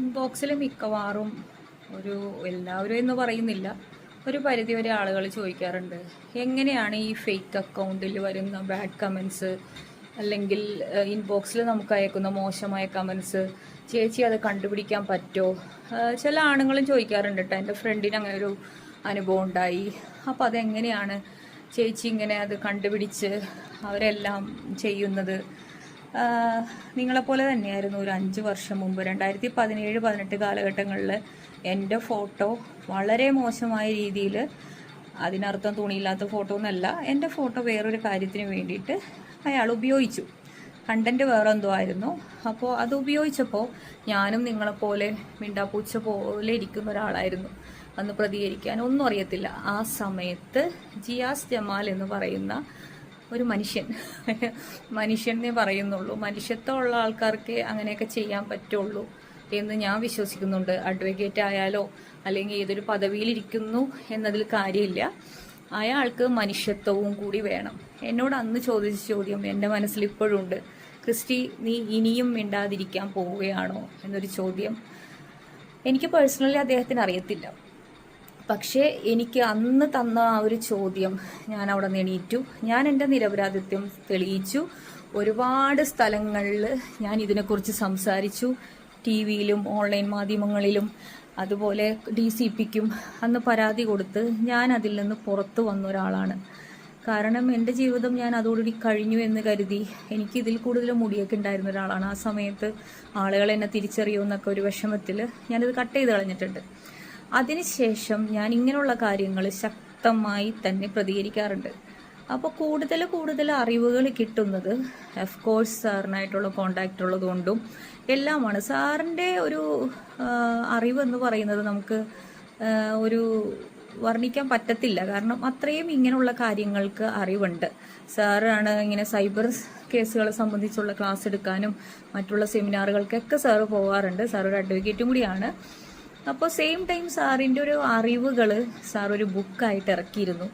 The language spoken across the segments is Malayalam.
ഇൻബോക്സിൽ മിക്കവാറും ഒരു എല്ലാവരും എന്ന് പറയുന്നില്ല ഒരു പരിധി വരെ ആളുകൾ ചോദിക്കാറുണ്ട്. എങ്ങനെയാണ് ഈ ഫേക്ക് അക്കൗണ്ടിൽ വരുന്ന ബാഡ് കമൻസ് അല്ലെങ്കിൽ ഇൻബോക്സിൽ നമുക്ക് അയക്കുന്ന മോശമായ കമൻസ് ചേച്ചി അത് കണ്ടുപിടിക്കാൻ പറ്റുമോ ചില ആണുങ്ങളും ചോദിക്കാറുണ്ട് കേട്ടോ എന്റെ ഫ്രണ്ടിന് അങ്ങനെ ഒരു അനുഭവം ഉണ്ടായി. അപ്പോൾ അതെങ്ങനെയാണ് ചേച്ചി ഇങ്ങനെ അത് കണ്ടുപിടിച്ച് അവരെല്ലാം ചെയ്യുന്നത്? നിങ്ങളെപ്പോലെ തന്നെയായിരുന്നു ഒരു അഞ്ച് വർഷം മുമ്പ്. രണ്ടായിരത്തി പതിനേഴ് പതിനെട്ട് കാലഘട്ടങ്ങളിൽ എന്റെ ഫോട്ടോ വളരെ മോശമായ രീതിയിൽ അതിനർത്ഥം തുണിയില്ലാത്ത ഫോട്ടോ എന്നല്ല എന്റെ ഫോട്ടോ വേറൊരു കാര്യത്തിന് വേണ്ടിയിട്ട് അയാൾ ഉപയോഗിച്ചു. കണ്ടന്റ് വേറെ എന്തോ ആയിരുന്നു. അപ്പോൾ അത് ഉപയോഗിച്ചപ്പോൾ ഞാനും നിങ്ങളെപ്പോലെ മിണ്ടാപ്പൂച്ച പോലെ ഇരിക്കുന്ന ഒരാളായിരുന്നു. അന്ന് പ്രതികരിക്കാൻ ഒന്നും അറിയത്തില്ല. ആ സമയത്ത് ജിയാസ് ജമാൽ എന്ന് പറയുന്ന ഒരു മനുഷ്യൻ. മനുഷ്യനെ പറയുന്നുള്ളൂ. മനുഷ്യത്വമുള്ള ആൾക്കാർക്ക് അങ്ങനെയൊക്കെ ചെയ്യാൻ പറ്റുള്ളൂ എന്ന് ഞാൻ വിശ്വസിക്കുന്നുണ്ട്. അഡ്വക്കേറ്റ് ആയാലോ അല്ലെങ്കിൽ ഏതൊരു പദവിയിലിരിക്കുന്നു എന്നതിൽ കാര്യമില്ല. അയാൾക്ക് മനുഷ്യത്വവും കൂടി വേണം. എന്നോട് അന്ന് ചോദിച്ച ചോദ്യം എന്റെ മനസ്സിൽ ഇപ്പോഴും ഉണ്ട് ക്രിസ്റ്റി നീ ഇനിയും മിണ്ടാതിരിക്കാൻ പോവുകയാണോ എന്നൊരു ചോദ്യം എനിക്ക് പേഴ്സണലി അദ്ദേഹത്തിന് അറിയത്തില്ല. പക്ഷേ എനിക്ക് അന്ന് തന്ന ആ ഒരു ചോദ്യം ഞാൻ അവിടെ എണീറ്റു ഞാൻ എന്റെ നിരപരാധിത്വം തെളിയിച്ചു. ഒരുപാട് സ്ഥലങ്ങളിൽ ഞാൻ ഇതിനെക്കുറിച്ച് സംസാരിച്ചു. ടി വിയിലും ഓൺലൈൻ മാധ്യമങ്ങളിലും അതുപോലെ ഡി സി പിക്കും അന്ന് പരാതി കൊടുത്ത് ഞാൻ അതിൽ നിന്ന് പുറത്തു വന്ന ഒരാളാണ്. കാരണം എന്റെ ജീവിതം ഞാൻ അതോടുകൂടി കഴിഞ്ഞു എന്ന് കരുതി എനിക്ക് ഇതിൽ കൂടുതൽ മുടിയൊക്കെ ഉണ്ടായിരുന്ന ഒരാളാണ്. ആ സമയത്ത് ആളുകൾ എന്നെ തിരിച്ചറിയുമെന്നൊക്കെ ഒരു വിഷമത്തിൽ ഞാനിത് കട്ട് ചെയ്ത് കളഞ്ഞിട്ടുണ്ട്. അതിനുശേഷം ഞാൻ ഇങ്ങനെയുള്ള കാര്യങ്ങൾ ശക്തമായി തന്നെ പ്രതികരിക്കാറുണ്ട്. അപ്പോൾ കൂടുതൽ കൂടുതൽ അറിവുകൾ കിട്ടുന്നത് എഫ് കോഴ്സ് സാറിനായിട്ടുള്ള കോണ്ടാക്റ്റ് ഉള്ളതുകൊണ്ടും എല്ലാമാണ്. സാറിന്റെ ഒരു അറിവെന്ന് പറയുന്നത് നമുക്ക് ഒരു വർണിക്കാൻ പറ്റത്തില്ല. കാരണം അത്രയും ഇങ്ങനെയുള്ള കാര്യങ്ങൾക്ക് അറിവുണ്ട്. സാറാണ് ഇങ്ങനെ സൈബർ കേസുകളെ സംബന്ധിച്ചുള്ള ക്ലാസ് എടുക്കാനും മറ്റുള്ള സെമിനാറുകൾക്കൊക്കെ സാറ് പോകാറുണ്ട് സാർ ഒരു അഡ്വക്കേറ്റും കൂടിയാണ്. അപ്പോൾ സെയിം ടൈം സാറിന്റെ ഒരു അറിവുകൾ സാർ ഒരു ബുക്കായിട്ട് ഇറക്കിയിരുന്നു.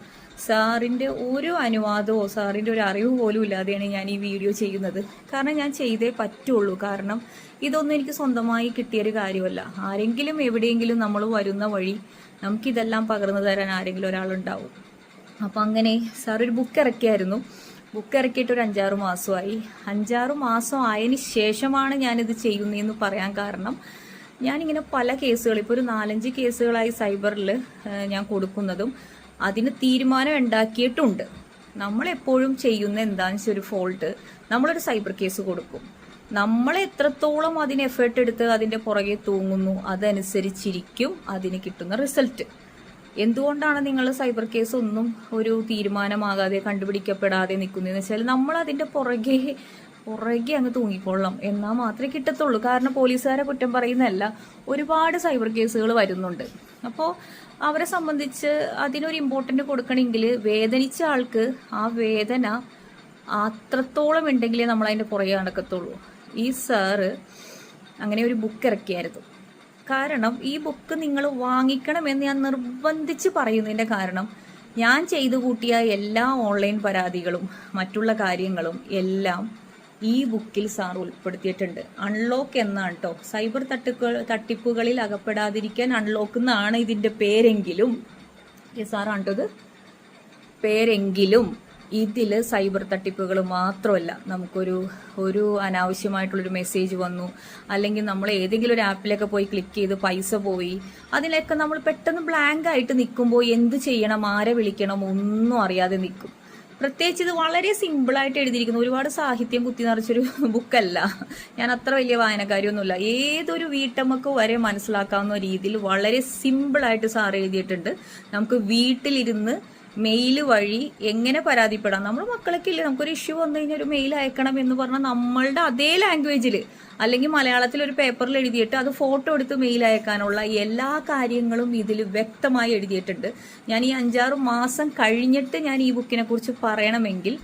സാറിന്റെ ഒരു അനുവാദമോ സാറിന്റെ ഒരു അറിവ് പോലും ഇല്ലാതെയാണ് ഞാൻ ഈ വീഡിയോ ചെയ്യുന്നത്. കാരണം ഞാൻ ചെയ്തേ പറ്റുള്ളൂ. കാരണം ഇതൊന്നും എനിക്ക് സ്വന്തമായി കിട്ടിയൊരു കാര്യമല്ല. ആരെങ്കിലും എവിടെയെങ്കിലും നമ്മൾ വരുന്ന വഴി നമുക്കിതെല്ലാം പകർന്നു തരാൻ ആരെങ്കിലും ഒരാളുണ്ടാവും. അപ്പോൾ അങ്ങനെ സാർ ഒരു ബുക്ക് ഇറക്കിയായിരുന്നു. ബുക്ക് ഇറക്കിയിട്ട് ഒരു അഞ്ചാറ് മാസമായി. അഞ്ചാറ് മാസം ആയതിന് ശേഷമാണ് ഞാനിത് ചെയ്യുന്നതെന്ന് പറയാൻ കാരണം. ഞാനിങ്ങനെ പല കേസുകൾ ഇപ്പോൾ ഒരു നാലഞ്ച് കേസുകളായി സൈബറിൽ ഞാൻ കൊടുക്കുന്നതും അതിന് തീരുമാനം ഉണ്ടാക്കിയിട്ടുണ്ട്. നമ്മളെപ്പോഴും ചെയ്യുന്ന എന്താണെന്ന് വെച്ചാൽ ഒരു ഫോൾട്ട്. നമ്മളൊരു സൈബർ കേസ് കൊടുക്കും. നമ്മൾ എത്രത്തോളം അതിന് എഫേർട്ട് എടുത്ത് അതിന്റെ പുറകെ തൂങ്ങുന്നു അതനുസരിച്ചിരിക്കും അതിന് കിട്ടുന്ന റിസൾട്ട് എന്തുകൊണ്ടാണ് നിങ്ങൾ സൈബർ കേസ് ഒന്നും ഒരു തീരുമാനമാകാതെ കണ്ടുപിടിക്കപ്പെടാതെ നിൽക്കുന്നതെന്ന് വെച്ചാൽ നമ്മൾ അതിന്റെ പുറകെ പുറകെ അങ്ങ് തൂങ്ങിക്കൊള്ളാം എന്നാൽ മാത്രമേ കിട്ടത്തുള്ളൂ. കാരണം പോലീസുകാരെ കുറ്റം പറയുന്നതല്ല. ഒരുപാട് സൈബർ കേസുകൾ വരുന്നുണ്ട്. അപ്പോൾ അവരെ സംബന്ധിച്ച് അതിനൊരു ഇമ്പോർട്ടന്റ് കൊടുക്കണമെങ്കിൽ വേദനിച്ച ആൾക്ക് ആ വേദന അത്രത്തോളം ഉണ്ടെങ്കിലേ നമ്മൾ അതിന്റെ പുറകെ നടക്കത്തുള്ളൂ. ഈ സാറ് അങ്ങനെ ഒരു ബുക്ക് ഇറക്കിയായിരുന്നു. കാരണം ഈ ബുക്ക് നിങ്ങൾ വാങ്ങിക്കണമെന്ന് ഞാൻ നിർബന്ധിച്ച് പറയുന്നതിന്റെ കാരണം ഞാൻ ചെയ്തു കൂട്ടിയ എല്ലാ ഓൺലൈൻ പരാതികളും മറ്റുള്ള കാര്യങ്ങളും എല്ലാം ഈ ബുക്കിൽ സാർ ഉൾപ്പെടുത്തിയിട്ടുണ്ട്. അൺലോക്ക് എന്നാണ് കേട്ടോ സൈബർ തട്ടിപ്പുകൾ തട്ടിപ്പുകളിൽ അകപ്പെടാതിരിക്കാൻ അൺലോക്ക് എന്നാണ് ഇതിന്റെ പേരെങ്കിലും. സാർ കണ്ടത് പേരെങ്കിലും ഇതിൽ സൈബർ തട്ടിപ്പുകൾ മാത്രമല്ല. നമുക്കൊരു ഒരു അനാവശ്യമായിട്ടുള്ളൊരു മെസ്സേജ് വന്നു. അല്ലെങ്കിൽ നമ്മൾ ഏതെങ്കിലും ഒരു ആപ്പിലൊക്കെ പോയി ക്ലിക്ക് ചെയ്ത് പൈസ പോയി. അതിലൊക്കെ നമ്മൾ പെട്ടെന്ന് ബ്ലാങ്ക് ആയിട്ട് നിൽക്കുമ്പോൾ എന്ത് ചെയ്യണം? ആരെ വിളിക്കണം? ഒന്നും അറിയാതെ നിൽക്കും. പ്രത്യേകിച്ച് ഇത് വളരെ സിമ്പിളായിട്ട് എഴുതിയിരിക്കുന്നു. ഒരുപാട് സാഹിത്യം കുത്തി നിറച്ചൊരു ബുക്കല്ല ഞാൻ അത്ര വലിയ വായനക്കാരിയൊന്നുമില്ല. ഏതൊരു വീട്ടമ്മക്ക് വരെ മനസ്സിലാക്കാവുന്ന രീതിയിൽ വളരെ സിമ്പിളായിട്ട് സാർ എഴുതിയിട്ടുണ്ട്. നമുക്ക് വീട്ടിലിരുന്ന് മെയിൽ വഴി എങ്ങനെ പരാതിപ്പെടാം? നമ്മൾ മക്കളൊക്കെ ഇല്ലേ നമുക്കൊരു ഇഷ്യൂ വന്നു കഴിഞ്ഞാൽ ഒരു മെയിൽ അയക്കണം എന്ന് പറഞ്ഞാൽ നമ്മളുടെ അതേ ലാംഗ്വേജിൽ അല്ലെങ്കിൽ മലയാളത്തിൽ ഒരു പേപ്പറിൽ എഴുതിയിട്ട് അത് ഫോട്ടോ എടുത്ത് മെയിൽ അയക്കാനുള്ള എല്ലാ കാര്യങ്ങളും ഇതിൽ വ്യക്തമായി എഴുതിയിട്ടുണ്ട്. ഞാൻ ഈ അഞ്ചാറ് മാസം കഴിഞ്ഞിട്ട് ഞാൻ ഈ ബുക്കിനെ കുറിച്ച് പറയണമെങ്കിൽ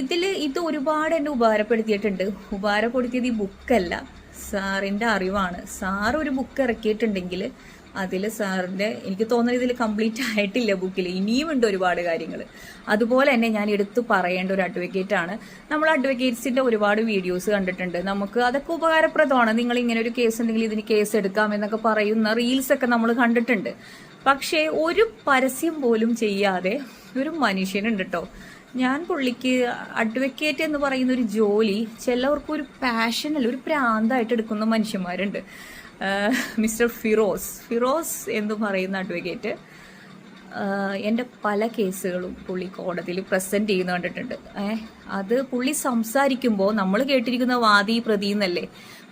ഇതിൽ ഇത് ഒരുപാട് എന്നെ ഉപകാരപ്പെടുത്തിയിട്ടുണ്ട്. ഉപകാരപ്പെടുത്തിയത് ഈ ബുക്കല്ല സാറിന്റെ അറിവാണ്. സാർ ഒരു ബുക്ക് ഇറക്കിയിട്ടുണ്ടെങ്കിൽ അതിൽ സാറിന്റെ എനിക്ക് തോന്നുന്നത് ഇതിൽ കംപ്ലീറ്റ് ആയിട്ടില്ല ബുക്കിൽ ഇനിയും ഉണ്ട് ഒരുപാട് കാര്യങ്ങൾ അതുപോലെ തന്നെ ഞാൻ എടുത്തു പറയേണ്ട ഒരു അഡ്വക്കേറ്റ് ആണ്. നമ്മൾ അഡ്വക്കേറ്റ്സിന്റെ ഒരുപാട് വീഡിയോസ് കണ്ടിട്ടുണ്ട്. നമുക്ക് അതൊക്കെ ഉപകാരപ്രദമാണ്. നിങ്ങൾ ഇങ്ങനെ ഒരു കേസ് ഉണ്ടെങ്കിൽ ഇതിന് കേസ് എടുക്കാം എന്നൊക്കെ പറയുന്ന റീൽസ് ഒക്കെ നമ്മൾ കണ്ടിട്ടുണ്ട്. പക്ഷേ ഒരു പരസ്യം പോലും ചെയ്യാതെ ഒരു മനുഷ്യനുണ്ട് കേട്ടോ ഞാൻ പുള്ളിക്ക് അഡ്വക്കേറ്റ് എന്ന് പറയുന്ന ഒരു ജോലി ചിലവർക്ക് ഒരു ഒരു പ്രാന്തായിട്ട് എടുക്കുന്ന മനുഷ്യന്മാരുണ്ട്. മിസ്റ്റർ ഫിറോസ്. ഫിറോസ് എന്ന് പറയുന്ന അഡ്വക്കേറ്റ് എന്റെ പല കേസുകളും പുള്ളി കോടതിയിൽ പ്രസന്റ് ചെയ്യുന്ന കണ്ടിട്ടുണ്ട്. ഏഹ് അത് പുള്ളി സംസാരിക്കുമ്പോൾ നമ്മൾ കേട്ടിരിക്കുന്ന വാദി പ്രതി എന്നല്ലേ?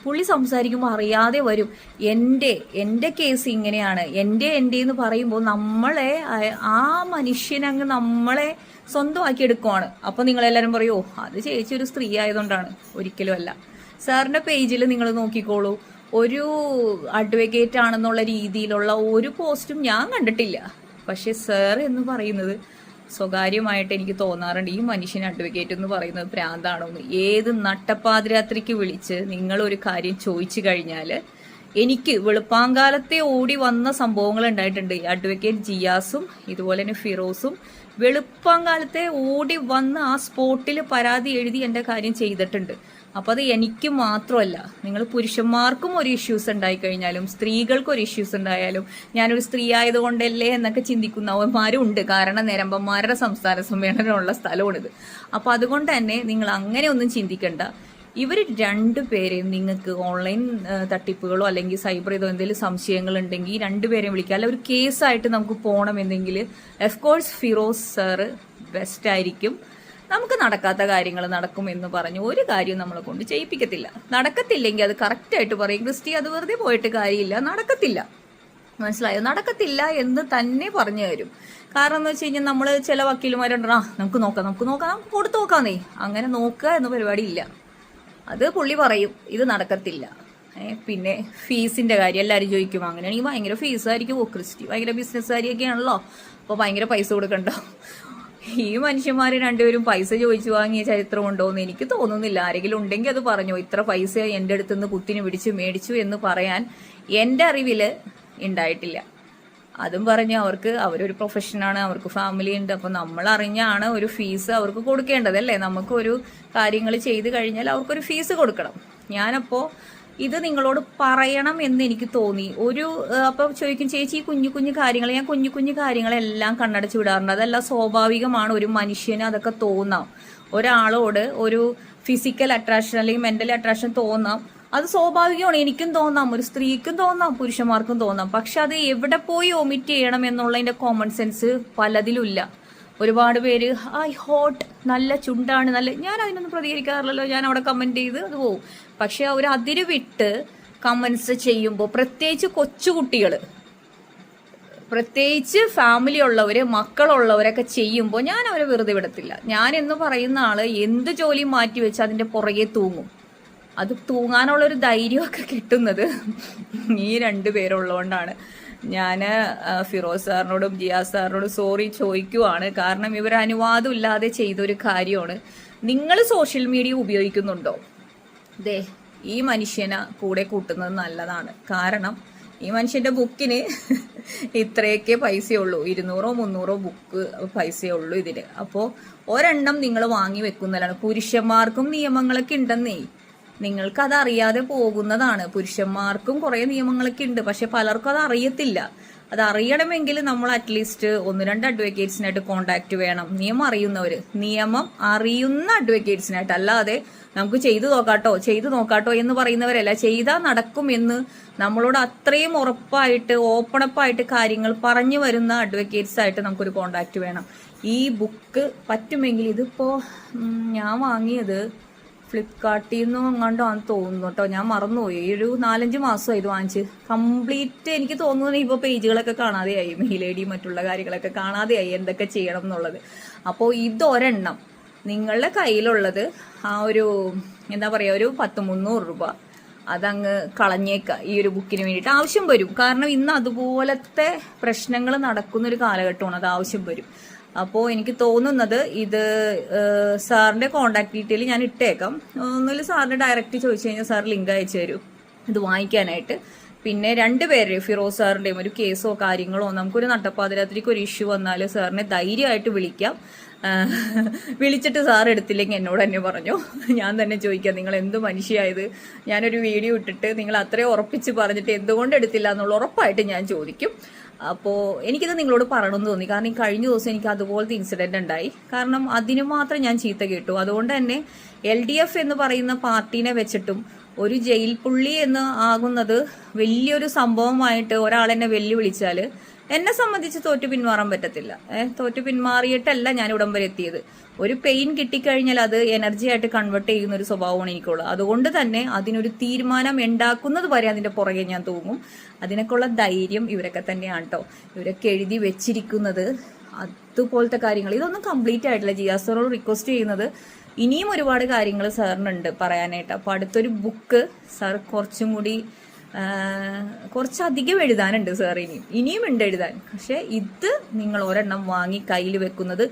പുള്ളി സംസാരിക്കുമ്പോൾ അറിയാതെ വരും എന്റെ എന്റെ കേസ് ഇങ്ങനെയാണ് എന്റെ എന്റെ എന്ന് പറയുമ്പോൾ നമ്മളെ ആ- മനുഷ്യനങ്ങ് നമ്മളെ സ്വന്തമാക്കി എടുക്കുവാണ്. അപ്പോൾ നിങ്ങളെല്ലാവരും പറയുമോ അത് ചേച്ചി ഒരു സ്ത്രീ ആയതുകൊണ്ടാണ്. ഒരിക്കലും അല്ല. സാറിന്റെ പേജിൽ നിങ്ങൾ നോക്കിക്കോളൂ. ഒരു അഡ്വക്കേറ്റ് ആണെന്നുള്ള രീതിയിലുള്ള ഒരു പോസ്റ്റും ഞാൻ കണ്ടിട്ടില്ല. പക്ഷേ സർ എന്ന് പറയുന്നത് സ്വകാര്യമായിട്ട് എനിക്ക് തോന്നാറുണ്ട്. ഈ മനുഷ്യൻ അഡ്വക്കേറ്റ് എന്ന് പറയുന്നത് പ്രാന്താണോ എന്ന് ഏത് നട്ടപ്പാതിരാത്രിക്ക് വിളിച്ച് നിങ്ങൾ ഒരു കാര്യം ചോദിച്ചു കഴിഞ്ഞാൽ എനിക്ക് വെളുപ്പാങ്കാലത്തെ ഓടി വന്ന സംഭവങ്ങൾ ഉണ്ടായിട്ടുണ്ട്. അഡ്വക്കേറ്റ് ജിയാസും ഇതുപോലെ തന്നെ ഫിറോസും വെളുപ്പാങ്കാലത്തെ ഓടി വന്ന് ആ സ്പോട്ടിൽ പരാതി എഴുതി എന്റെ കാര്യം ചെയ്തിട്ടുണ്ട്. അപ്പോൾ അത് എനിക്ക് മാത്രമല്ല നിങ്ങൾ പുരുഷന്മാർക്കും ഒരു ഇഷ്യൂസ് ഉണ്ടായി കഴിഞ്ഞാലും സ്ത്രീകൾക്കും ഒരു ഇഷ്യൂസ് ഉണ്ടായാലും ഞാനൊരു സ്ത്രീ ആയതുകൊണ്ടല്ലേ എന്നൊക്കെ ചിന്തിക്കുന്നവന്മാരും ഉണ്ട് കാരണം നിരമ്പന്മാരുടെ സംസ്ഥാന സമ്മേളനമുള്ള സ്ഥലമാണിത്. അപ്പോൾ അതുകൊണ്ട് തന്നെ നിങ്ങൾ അങ്ങനെ ഒന്നും ചിന്തിക്കണ്ട. ഇവർ രണ്ടുപേരെയും നിങ്ങൾക്ക് ഓൺലൈൻ തട്ടിപ്പുകളോ അല്ലെങ്കിൽ സൈബർ ഇതോ എന്തെങ്കിലും സംശയങ്ങൾ ഉണ്ടെങ്കിൽ രണ്ടുപേരെയും വിളിക്കുക. അല്ല ഒരു കേസായിട്ട് നമുക്ക് പോകണമെന്നെങ്കിൽ കോഴ്സ് ഫിറോസ് സാറ് ബെസ്റ്റ് ആയിരിക്കും. നമുക്ക് നടക്കാത്ത കാര്യങ്ങൾ നടക്കും എന്ന് പറഞ്ഞു ഒരു കാര്യവും നമ്മളെ കൊണ്ട് ചെയ്യിപ്പിക്കത്തില്ല. നടക്കത്തില്ലെങ്കിൽ അത് കറക്റ്റായിട്ട് പറയും. ക്രിസ്റ്റി അത് വെറുതെ പോയിട്ട് കാര്യമില്ല. നടക്കത്തില്ല. മനസ്സിലായോ? നടക്കത്തില്ല എന്ന് തന്നെ പറഞ്ഞു തരും. കാരണം എന്ന് വെച്ച് കഴിഞ്ഞാൽ നമ്മൾ ചില വക്കീലുമാരുണ്ട് നമുക്ക് നോക്കാം നമുക്ക് നോക്കാം നമുക്ക് കൊടുത്തു നോക്കാന്നേ അങ്ങനെ നോക്കുക എന്ന പരിപാടി ഇല്ല. അത് പുള്ളി പറയും ഇത് നടക്കത്തില്ല. പിന്നെ ഫീസിന്റെ കാര്യം എല്ലാവരും ചോദിക്കും അങ്ങനെയാണെങ്കിൽ ഭയങ്കര ഫീസായിരിക്കും. ക്രിസ്റ്റി ഭയങ്കര ബിസിനസ്സുകാരിയൊക്കെ ആണല്ലോ അപ്പോൾ ഭയങ്കര പൈസ കൊടുക്കണ്ടോ? ഈ മനുഷ്യന്മാർ രണ്ടുപേരും പൈസ ചോദിച്ചു വാങ്ങിയ ചരിത്രമുണ്ടോ എന്ന് എനിക്ക് തോന്നുന്നില്ല. ആരെങ്കിലും ഉണ്ടെങ്കിൽ അത് പറഞ്ഞു. ഇത്ര പൈസ എന്റെ അടുത്തുനിന്ന് കുത്തിന് പിടിച്ച് മേടിച്ചു എന്ന് പറയാൻ എന്റെ അറിവിൽ ഉണ്ടായിട്ടില്ല. അതും പറഞ്ഞ് അവർക്ക് അവരൊരു പ്രൊഫഷനാണ് അവർക്ക് ഫാമിലി ഉണ്ട്. അപ്പം നമ്മൾ അറിഞ്ഞാണ് ഒരു ഫീസ് അവർക്ക് കൊടുക്കേണ്ടത് അല്ലേ? നമുക്കൊരു കാര്യങ്ങൾ ചെയ്ത് കഴിഞ്ഞാൽ അവർക്കൊരു ഫീസ് കൊടുക്കണം. ഞാനപ്പോൾ ഇത് നിങ്ങളോട് പറയണം എന്ന് എനിക്ക് തോന്നി. ഒരു അപ്പം ചോദിക്കും ചേച്ചി ഈ കുഞ്ഞു കുഞ്ഞു കാര്യങ്ങൾ ഞാൻ കുഞ്ഞു കുഞ്ഞു കാര്യങ്ങളെല്ലാം കണ്ണടച്ച് വിടാറുണ്ട്. അതെല്ലാം സ്വാഭാവികമാണ് ഒരു മനുഷ്യന് അതൊക്കെ തോന്നാം. ഒരാളോട് ഒരു ഫിസിക്കൽ അട്രാക്ഷൻ അല്ലെങ്കിൽ മെന്റൽ അട്രാക്ഷൻ തോന്നാം. അത് സ്വാഭാവികമാണ്. എനിക്കും തോന്നാം ഒരു സ്ത്രീക്കും തോന്നാം പുരുഷന്മാർക്കും തോന്നാം. പക്ഷെ അത് എവിടെ പോയി ഒമിറ്റ് ചെയ്യണം എന്നുള്ളതിന്റെ കോമൺ സെൻസ് പലതിലുമില്ല. ഒരുപാട് പേര് ഐ ഹോട്ട് നല്ല ചുണ്ടാണ് നല്ല ഞാൻ അതിനൊന്നും പ്രതികരിക്കാറില്ലല്ലോ. ഞാൻ അവിടെ കമന്റ് ചെയ്ത് അത് പോവും. പക്ഷെ അവർ അതിര് വിട്ട് കമന്റ്സ് ചെയ്യുമ്പോൾ പ്രത്യേകിച്ച് കൊച്ചുകുട്ടികൾ പ്രത്യേകിച്ച് ഫാമിലി ഉള്ളവര് മക്കളുള്ളവരൊക്കെ ചെയ്യുമ്പോൾ ഞാൻ അവരെ വെറുതെ വിടത്തില്ല. ഞാൻ എന്ന് പറയുന്ന ആൾ എന്ത് ജോലി മാറ്റി വെച്ച് അതിന്റെ പുറകെ തൂങ്ങും. അത് തൂങ്ങാനുള്ളൊരു ധൈര്യമൊക്കെ കിട്ടുന്നത് ഈ രണ്ടു പേരുള്ളതുകൊണ്ടാണ് ഞാൻ ഫിറോസ് സാറിനോടും ജിയാസ് സാറിനോടും സോറി ചോദിക്കുവാണ്. കാരണം ഇവർ അനുവാദം ഇല്ലാതെ ചെയ്തൊരു കാര്യമാണ്. നിങ്ങൾ സോഷ്യൽ മീഡിയ ഉപയോഗിക്കുന്നുണ്ടോ? ദേ ഈ മനുഷ്യനെ കൂടെ കൂട്ടുന്നത് നല്ലതാണ്. കാരണം ഈ മനുഷ്യന്റെ ബുക്കിന് ഇത്രയൊക്കെ പൈസയുള്ളൂ. ഇരുന്നൂറോ മുന്നൂറോ ബുക്ക് പൈസയേ ഉള്ളൂ ഇതിന്. അപ്പോൾ ഒരെണ്ണം നിങ്ങൾ വാങ്ങി വെക്കുന്നതാണ്. പുരുഷന്മാർക്കും നിയമങ്ങളൊക്കെ ഉണ്ടെന്നേ. നിങ്ങൾക്ക് അത് അറിയാതെ പോകുന്നതാണ്. പുരുഷന്മാർക്കും കുറേ നിയമങ്ങളൊക്കെ ഉണ്ട്. പക്ഷെ പലർക്കും അത് അറിയത്തില്ല അത് അറിയണമെങ്കിൽ നമ്മൾ അറ്റ്ലീസ്റ്റ് ഒന്ന് രണ്ട് അഡ്വക്കേറ്റ്സിനായിട്ട് കോണ്ടാക്ട് വേണം. നിയമം അറിയുന്നവർ നിയമം അറിയുന്ന അഡ്വക്കേറ്റ്സിനായിട്ട് അല്ലാതെ നമുക്ക് ചെയ്തു നോക്കാട്ടോ ചെയ്തു നോക്കാട്ടോ എന്ന് പറയുന്നവരല്ല. ചെയ്താൽ നടക്കും എന്ന് നമ്മളോട് അത്രയും ഉറപ്പായിട്ട് ഓപ്പണപ്പായിട്ട് കാര്യങ്ങൾ പറഞ്ഞു വരുന്ന അഡ്വക്കേറ്റ്സ് ആയിട്ട് നമുക്കൊരു കോണ്ടാക്ട് വേണം. ഈ ബുക്ക് പറ്റുമെങ്കിൽ ഇതിപ്പോ ഞാൻ വാങ്ങിയത് ഫ്ലിപ്കാർട്ടിൽ നിന്നും എങ്ങാണ്ടാന്ന് തോന്നുന്നു കേട്ടോ. ഞാൻ മറന്നുപോയി. ഒരു നാലഞ്ച് മാസമായി ഇത് വാങ്ങിച്ച്. കംപ്ലീറ്റ് എനിക്ക് തോന്നുന്നു ഇപ്പോൾ പേജുകളൊക്കെ കാണാതെയായി. മെയിൽ ഐ ഡി മറ്റുള്ള കാര്യങ്ങളൊക്കെ കാണാതെയായി. എന്തൊക്കെ ചെയ്യണം എന്നുള്ളത്. അപ്പോൾ ഇതൊരെണ്ണം നിങ്ങളുടെ കയ്യിലുള്ളത് ആ ഒരു എന്താ പറയുക ഒരു പത്ത് മുന്നൂറ് രൂപ. അതങ്ങ് കളഞ്ഞേക്കുക ഈ ഒരു ബുക്കിന് വേണ്ടിയിട്ട്. ആവശ്യം വരും. കാരണം ഇന്ന് അതുപോലത്തെ പ്രശ്നങ്ങൾ നടക്കുന്നൊരു കാലഘട്ടമാണ് അത് ആവശ്യം വരും. അപ്പോൾ എനിക്ക് തോന്നുന്നത് ഇത് സാറിന്റെ കോണ്ടാക്ട് ഡീറ്റെയിൽ ഞാൻ ഇട്ടേക്കാം. ഒന്നുമില്ല സാറിന് ഡയറക്റ്റ് ചോദിച്ചു കഴിഞ്ഞാൽ സാർ ലിങ്ക് അയച്ചു തരും. ഇത് വാങ്ങിക്കാനായിട്ട്. പിന്നെ രണ്ട് രണ്ടുപേരെ ഫിറോസ് സാറിന്റെയും ഒരു കേസോ കാര്യങ്ങളോ നമുക്കൊരു നട്ടപ്പാതിരാത്രിക്ക് ഒരു ഇഷ്യൂ വന്നാൽ സാറിനെ ധൈര്യമായിട്ട് വിളിക്കാം. വിളിച്ചിട്ട് സാർ എടുത്തില്ലെങ്കിൽ എന്നോട് തന്നെ പറഞ്ഞു. ഞാൻ തന്നെ ചോദിക്കാം നിങ്ങൾ എന്ത് മനുഷ്യമായത് ഞാനൊരു വീഡിയോ ഇട്ടിട്ട് നിങ്ങൾ അത്രയും ഉറപ്പിച്ച് പറഞ്ഞിട്ട് എന്തുകൊണ്ട് എടുത്തില്ല എന്നുള്ള ഉറപ്പായിട്ട് ഞാൻ ചോദിക്കും. അപ്പോൾ എനിക്കിത് നിങ്ങളോട് പറയണമെന്ന് തോന്നി. കാരണം ഈ കഴിഞ്ഞ ദിവസം എനിക്ക് അതുപോലത്തെ ഇൻസിഡന്റ് ഉണ്ടായി. കാരണം അതിന് മാത്രം ഞാൻ ചീത്ത കേട്ടു. അതുകൊണ്ട് തന്നെ എൽ ഡി എഫ് എന്ന് പറയുന്ന പാർട്ടീനെ വെച്ചിട്ടും ഒരു ജയിൽ പുള്ളി എന്ന് ആകുന്നത് വലിയൊരു സംഭവമായിട്ട് ഒരാളെന്നെ വെല്ലുവിളിച്ചാൽ എന്നെ സംബന്ധിച്ച് തോറ്റു പിന്മാറാൻ പറ്റത്തില്ല. തോറ്റു പിന്മാറിയിട്ടല്ല ഞാൻ ഇവിടം വരെ എത്തിയത്. ഒരു പെയിൻ കിട്ടിക്കഴിഞ്ഞാൽ അത് എനർജി ആയിട്ട് കൺവേർട്ട് ചെയ്യുന്ന ഒരു സ്വഭാവമാണ് എനിക്കുള്ളത്. അതുകൊണ്ട് തന്നെ അതിനൊരു തീരുമാനം ഉണ്ടാക്കുന്നത് വരെ അതിന്റെ പുറകെ ഞാൻ തൂങ്ങും. അതിനൊക്കെയുള്ള ധൈര്യം ഇവരൊക്കെ തന്നെയാണ് കേട്ടോ ഇവരൊക്കെ എഴുതി വെച്ചിരിക്കുന്നത് അതുപോലത്തെ കാര്യങ്ങൾ. ഇതൊന്നും കംപ്ലീറ്റ് ആയിട്ടില്ല. ജിയാസറോട് റിക്വസ്റ്റ് ചെയ്യുന്നത് ഇനിയും ഒരുപാട് കാര്യങ്ങൾ സാറിനുണ്ട് പറയാനായിട്ട്. അപ്പോൾ അടുത്തൊരു ബുക്ക് സാർ കുറച്ചും കൂടി കുറച്ചധികം എഴുതാനുണ്ട് സാർ ഇനിയും ഇനിയും ഉണ്ട് എഴുതാൻ. പക്ഷെ ഇത് നിങ്ങൾ ഒരെണ്ണം വാങ്ങി കയ്യിൽ വെക്കുന്നത്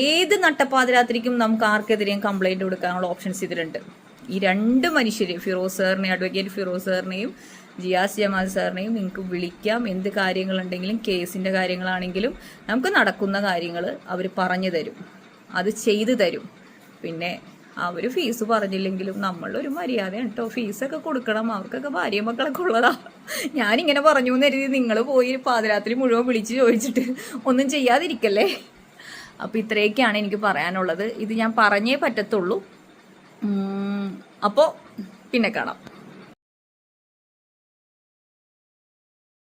ഏത് നട്ടപ്പാതിരാത്രിക്കും നമുക്ക് ആർക്കെതിരെയും കംപ്ലൈന്റ് കൊടുക്കാനുള്ള ഓപ്ഷൻസ് ഇതിലുണ്ട്. ഈ രണ്ട് മനുഷ്യരെ ഫിറോസ് സാറിനെ അഡ്വക്കേറ്റ് ഫിറോസ് സാറിനെയും ജിയാസ് ജമാൽ സാറിനെയും നിങ്ങൾക്ക് വിളിക്കാം. എന്ത് കാര്യങ്ങളുണ്ടെങ്കിലും കേസിന്റെ കാര്യങ്ങളാണെങ്കിലും നമുക്ക് നടക്കുന്ന കാര്യങ്ങൾ അവർ പറഞ്ഞു തരും. അത് ചെയ്തു തരും. പിന്നെ അവർ ഫീസ് പറഞ്ഞില്ലെങ്കിലും നമ്മളൊരു മര്യാദയാണ് കേട്ടോ ഫീസൊക്കെ കൊടുക്കണം. അവർക്കൊക്കെ ഭാര്യ മക്കളൊക്കെ ഉള്ളതാ. ഞാനിങ്ങനെ പറഞ്ഞു എന്ന് കരുതി നിങ്ങൾ പോയി പാതിരാത്രി മുഴുവൻ വിളിച്ച് ചോദിച്ചിട്ട് ഒന്നും ചെയ്യാതിരിക്കല്ലേ? അപ്പം ഇത്രയൊക്കെയാണ് എനിക്ക് പറയാനുള്ളത്. ഇത് ഞാൻ പറഞ്ഞേ പറ്റത്തുള്ളൂ. അപ്പോൾ പിന്നെ കാണാം.